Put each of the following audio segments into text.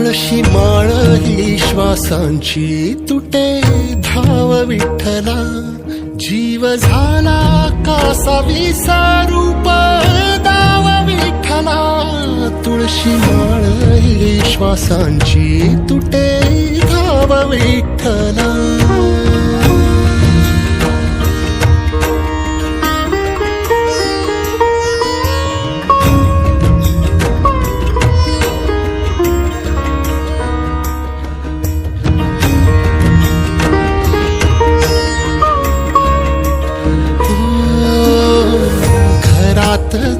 तुळशी माळ ही श्वासांची तुटे धाव विठ्ठला. जीव झाला कासा विसारूप दाव विठ्ठला. तुळशी माळ ही श्वासांची तुटे धाव विठ्ठला.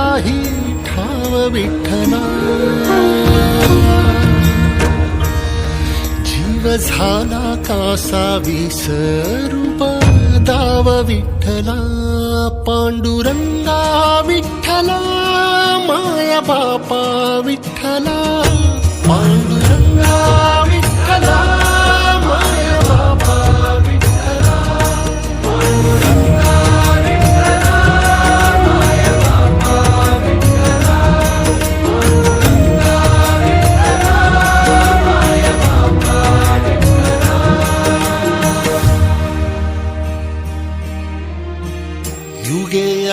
काही ठाव विठ्ठला जीव झाला कासा विसरूप दाव विठ्ठला पांडुरंगा विठ्ठला माया बापा विठ्ठला पांडुरंगा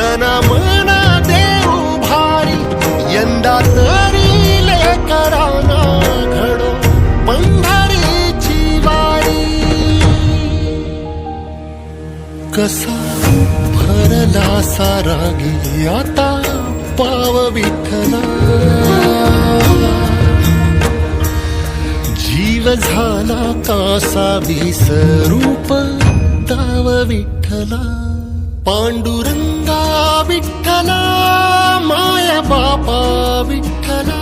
जनमना देऊ भारी यंदा तरी लेकराना घडो पंढरीची वारी. कसा भरला सारा आता पाव विठला जीव झाला कासा विसरूप दाव विठला पांडुरंगा विठ्ठला माया बापा विठ्ठला